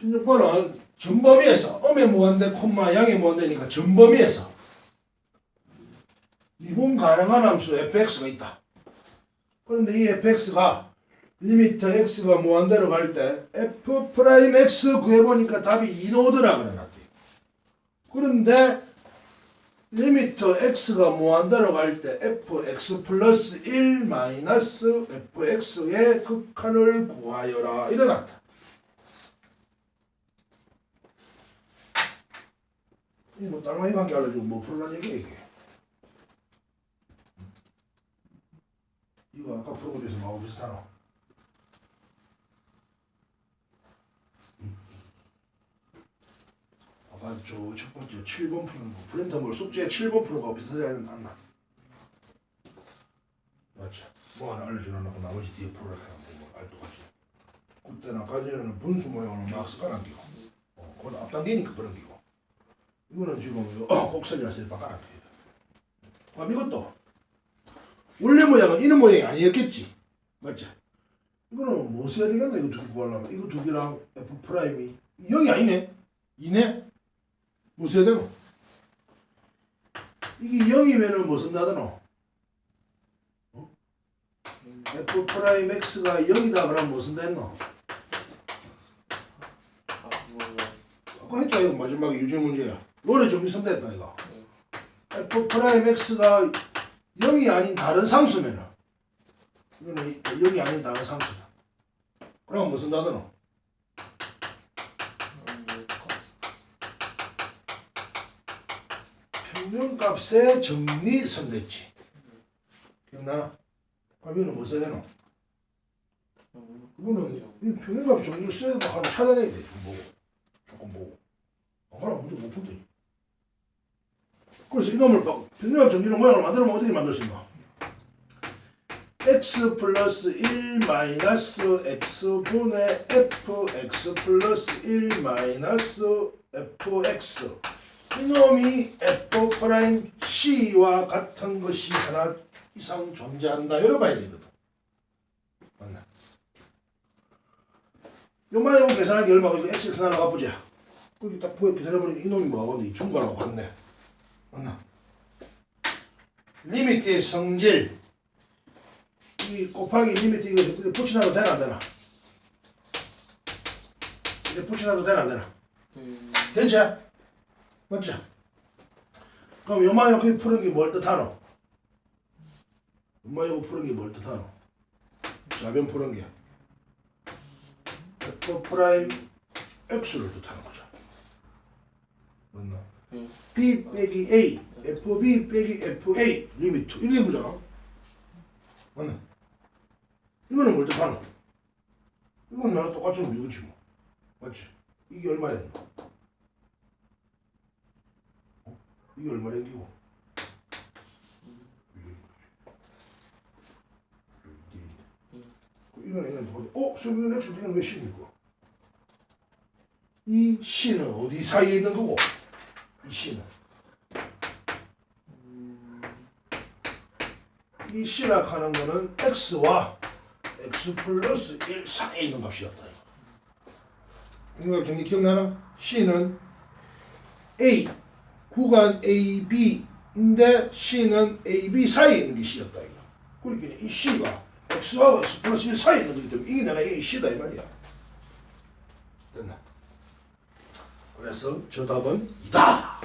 16번은 전범위에서 음의 무한대 콤마 양의 무한대니까 전범위에서 미분 가능한 함수 fx가 있다. 그런데 이 fx가 리미트 x가 무한대로 갈 때 f 프라임 x 구해보니까 답이 2노드라 그래놨대. 그런데 리미트 x가 무한대로 갈 때 fx 플러스 1 마이너스 fx의 극한을 구하여라 이래놨다. 뭐 딸마이 관계 알려주고 뭐 풀란 얘기야 이게. 이거 아까 프로그램에서 나오고 비슷하나? 아까 저 첫 번째 7번 푸는 거 브랜턴볼 숙제 7번 푸는 거 비슷하지 않나? 맞죠? 뭐 하나 알려주려고 나머지 뒤에 풀으라 하면 뭐 알도 같이 그때나 까지는 분수 모양으로 막 습관한 기고 어, 그건 앞당기니까 그런 기고 이거는 지금 이거 곡선이라서 바꿔놨다 그럼 이것도 원래 모양은 이런 모양이 아니었겠지 맞지? 이거는 뭐 써야 되겠나 이거 두 개 구하려면 이거 두 개랑 F 프라임이 0이 아니네 2네 뭐 써야 되노? 이게 0이면은 뭐 쓴다더노? 어? F 프라임 X가 0이다 그러면 뭐 쓴다 했노? 아까 했다 이거 마지막에 유제 문제야 롤의 정리 쓴다 했다 이거? F 프라임 X가 0이 아닌 다른 상수면은. 이거는 0이 아닌 다른 상수다 그럼 뭐 쓴다더노? 평균값의 정리 선대지. 기억나나? 그럼 이거는 뭐 써야 되노? 그거는 이 평균값 정리 써야 돼 하나 찾아내야 돼. 좀 보고. 조금 보고. 안 그러면 문제 못 푼대 그래서 이놈을 막 평균값 정리는 모양을 만들면 어떻게 만들 수 있나? x 플러스 1 마이너스 x분의 fx 플러스 1 마이너스 fx 이놈이 f 프라임 c와 같은 것이 하나 이상 존재한다. 열어봐야 되거든. 맞나? 요만 요거 계산하기 얼마고? 이거 xx 하나 가보자. 거기 딱 보여. 계산해보니까 이놈이 뭐하고 이 중괄하고 같네? 리미트의 성질 이 곱하기 리미트 이거 붙여놔도 되나 안 되나? 이렇게 붙여놔도 되나 안 되나? 되지? 맞죠? 그럼 요만 요거 푸는 게 뭘 뜻하노? 요만 요거 푸는 게 뭘 뜻하노? 좌변 푸는 게 F 프라임 X를 뜻하는 거죠. B 빼기 A, FB 빼기 FA 리미트 이렇게 보잖아. 맞나? 이거는 뭘 뜻하노? 이건 나랑 똑같이 뭐 이거지 뭐. 맞지? 이게 얼마 됐노? 어? 이게 얼마 된기고? 이거는 이건 뭐지? 어? 수비는 X 이건 왜 C입니까? 이 C는 어디 사이에 있는 거고? 이 C는 이 C라 하는 거는 X와 X 플러스 1 사이에 있는 값이었다. 이거 정리 기억나나? C는 A 구간 A, B인데 C는 A, B 사이에 있는 게 C였다 이거. 그러니까 이 C가 X하고 X 플러스 1 사이에 있는 거기 때문에 이게 내가 A, C다 이 말이야. 됐나? 그래서 저 답은 이다.